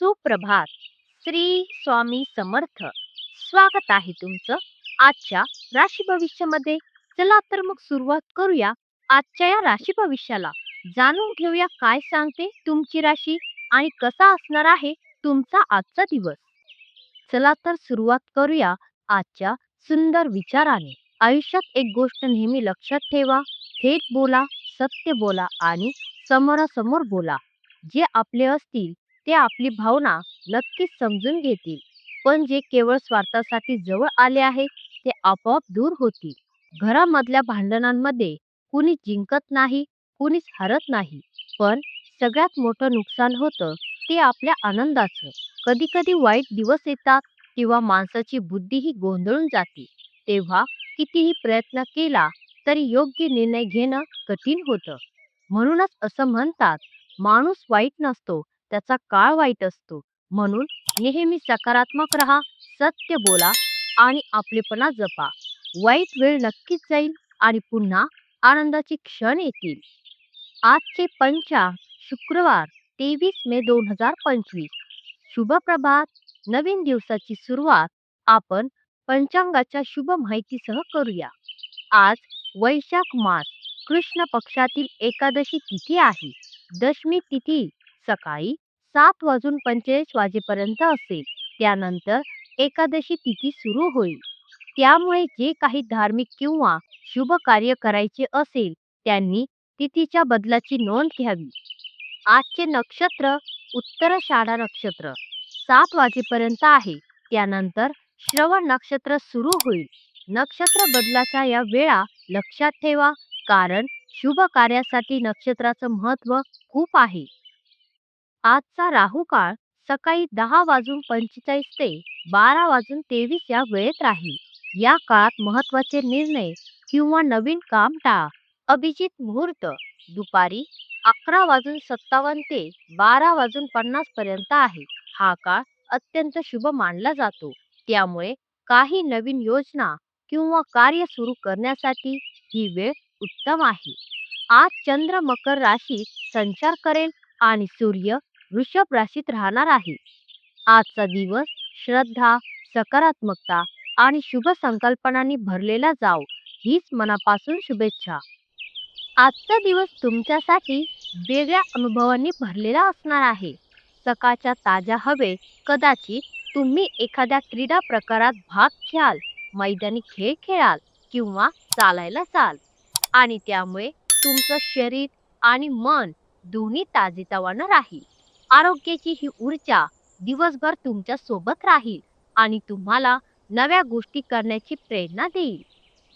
सुप्रभात. श्री स्वामी समर्थ. स्वागत आहे तुमचं आजच्या राशी भविष्यामध्ये. चला तर मग सुरुवात करूया आजच्या या राशी भविष्याला. जाणून घेऊया काय सांगते तुमची राशी आणि कसा असणार आहे तुमचा आजचा दिवस. चला तर सुरुवात करूया आजच्या सुंदर विचाराने. आयुष्यात एक गोष्ट नेहमी लक्षात ठेवा. थेट बोला सत्य बोला आणि समोरासमोर बोला. जे आपले असतील ते आपली भावना नक्कीच समजून घेतील. पण जे केवळ स्वार्थासाठी जवळ आले आहे ते आपोआप दूर होतील. घरामधल्या भांडणांमध्ये कुणी जिंकत नाही कुणीच हरत नाही. पण सगळ्यात मोठं नुकसान होतं ते आपल्या आनंदाचं. कधी कधी वाईट दिवस येतात किंवा माणसाची बुद्धीही गोंधळून जाते. तेव्हा कितीही प्रयत्न केला तरी योग्य निर्णय घेणं कठीण होतं. म्हणूनच असं म्हणतात माणूस वाईट नसतो त्याचा काळ वाईट असतो. म्हणून नेहमी सकारात्मक राहा सत्य बोला आणि आपलेपणा जपा. वाईट वेळ नक्कीच जाईल आणि पुन्हा आनंदाचे क्षण येतील. आजचे पंचा शुक्रवार तेवीस मे दोन हजार पंचवीस. शुभ प्रभात. नवीन दिवसाची सुरुवात. आपण पंचांगाच्या शुभ माहितीसह करूया. आज वैशाख मास. कृष्ण पक्षातील एकादशी तिथी आहे. दशमी तिथी सकाळी सात वाजून पंचेचाळीस वाजेपर्यंत असेल. त्यानंतर एकादशी तिथी सुरू होईल. त्यामुळे जे काही धार्मिक किंवा शुभ कार्य करायचे असेल त्यांनी तिथीच्या बदलाची नोंद घ्यावी. आजचे नक्षत्र उत्तराषाढा नक्षत्र सात वाजेपर्यंत आहे. त्यानंतर श्रवण नक्षत्र सुरू होईल. नक्षत्र बदलाच्या या वेळा लक्षात ठेवा कारण शुभ कार्यासाठी नक्षत्राचं महत्त्व खूप आहे. आजचा राहू काळ सकाळी दहा वाजून पंचेचाळीस ते बारा वाजून तेवीस या वेळेत राहील. या काळात महत्त्वाचे निर्णय किंवा नवीन काम टाळा अभिजित मुहूर्त दुपारी अकरा वाजून सत्तावन्न ते बारा वाजून पन्नास पर्यंत आहे. हा काळ अत्यंत शुभ मानला जातो. त्यामुळे काही नवीन योजना किंवा कार्य सुरू करण्यासाठी ही वेळ उत्तम आहे. आज चंद्र मकर राशीत संचार करेल आणि सूर्य वृषभ राशीत राहणार आहे. आजचा दिवस श्रद्धा सकारात्मकता आणि शुभ संकल्पनांनी भरलेला जाव हीच मनापासून शुभेच्छा. आजचा दिवस तुमच्यासाठी वेगळ्या अनुभवांनी भरलेला असणार आहे. सकाळच्या ताज्या हवे कदाचित तुम्ही एखाद्या क्रीडा प्रकारात भाग घ्याल मैदानी खेळ खेळाल किंवा चालायला जाल. आणि त्यामुळे तुमचं शरीर आणि मन दोन्ही ताजेतवानं राहील. आरोग्याची ही ऊर्जा दिवसभर तुमच्यासोबत राहील आणि तुम्हाला नव्या गोष्टी करण्याची प्रेरणा देईल.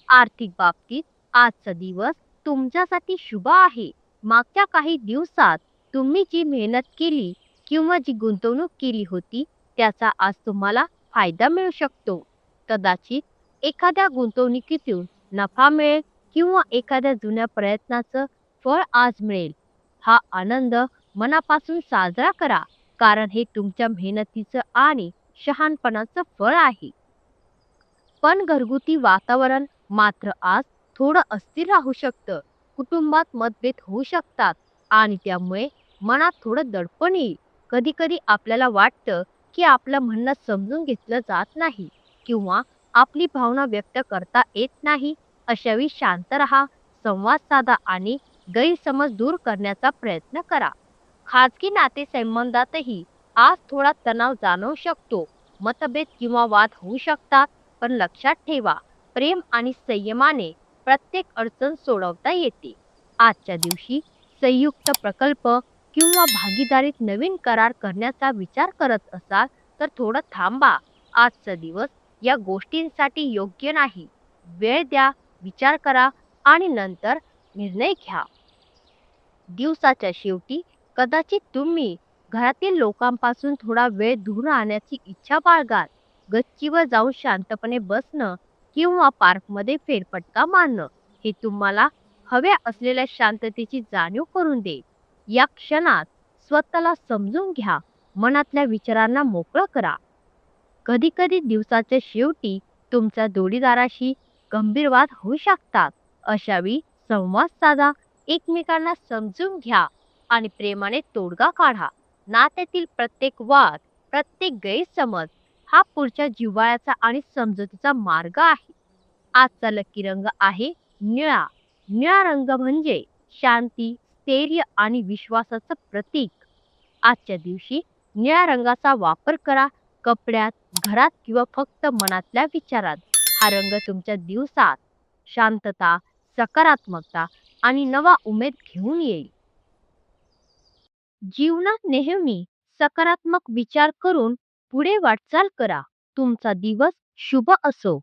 आर्थिक बाबतीत आजचा दिवस तुमच्यासाठी शुभ आहे. मागच्या काही दिवसात तुम्ही जी मेहनत केली किंवा जी गुंतवणूक केली होती त्याचा आज तुम्हाला फायदा मिळू शकतो. कदाचित एखाद्या गुंतवणुकीतून नफा मिळेल किंवा एखाद्या जुन्या प्रयत्नाचं फळ आज मिळेल. हा आनंद मनापासून साजरा करा कारण हे तुमच्या मेहनतीचं आणि शहाणपणाचं फळ आहे. पण घरगुती वातावरण मात्र आज थोडं अस्थिर राहू शकतं. कुटुंबात मतभेद होऊ शकतात आणि त्यामुळे मनात थोडं दडपण येईल. कधी कधी आपल्याला वाटतं की आपलं म्हणणं समजून घेतलं जात नाही किंवा आपली भावना व्यक्त करता येत नाही अशावेळी शांत राहा संवाद साधा आणि गैरसमज दूर करण्याचा प्रयत्न करा. खाजगी नातेसंबंधातही आज थोडा तणाव जाणवू शकतो. मतभेद किंवा वाद होऊ शकतात पण लक्षात ठेवा प्रेम आणि संयमाने प्रत्येक अडचण सोडवता येते. आजच्या दिवशी संयुक्त प्रकल्प किंवा भागीदारीत नवीन करार करण्याचा विचार करत असाल तर थोडं थांबा. आजचा दिवस या गोष्टींसाठी योग्य नाही. वेळ द्या विचार करा आणि नंतर निर्णय घ्या. दिवसाच्या शेवटी कदाचित तुम्ही घरातील लोकांपासून थोडा वेळ दूर राहण्याची इच्छा बाळगाल. गच्चीवर जाऊन शांतपणे बसणं किंवा पार्कमध्ये फेरफटका मारणं हे तुम्हाला हव्या असलेल्या शांततेची जाणीव करून देईल. या क्षणात स्वतःला समजून घ्या. मनातल्या विचारांना मोकळं करा. कधी कधी दिवसाच्या शेवटी तुमच्या जोडीदाराशी गंभीर वाद होऊ शकतात. अशावेळी संवाद साधा. एकमेकांना समजून घ्या. आणि प्रेमाने तोडगा काढा. नात्यातील प्रत्येक वाद प्रत्येक गैरसमज हा पुढच्या जिव्हाळ्याचा आणि समजुतीचा मार्ग आहे. आजचा लकी रंग आहे निळा. निळा रंग म्हणजे शांती स्थैर्य आणि विश्वासाचं प्रतीक. आजच्या दिवशी निळ्या रंगाचा वापर करा. कपड्यात घरात किंवा फक्त मनातल्या विचारात. हा रंग तुमच्या दिवसात शांतता सकारात्मकता आणि नवा उमेद घेऊन येईल. जीवनात नेहमी सकारात्मक विचार करून पुढे वाटचाल करा. तुमचा दिवस शुभ असो.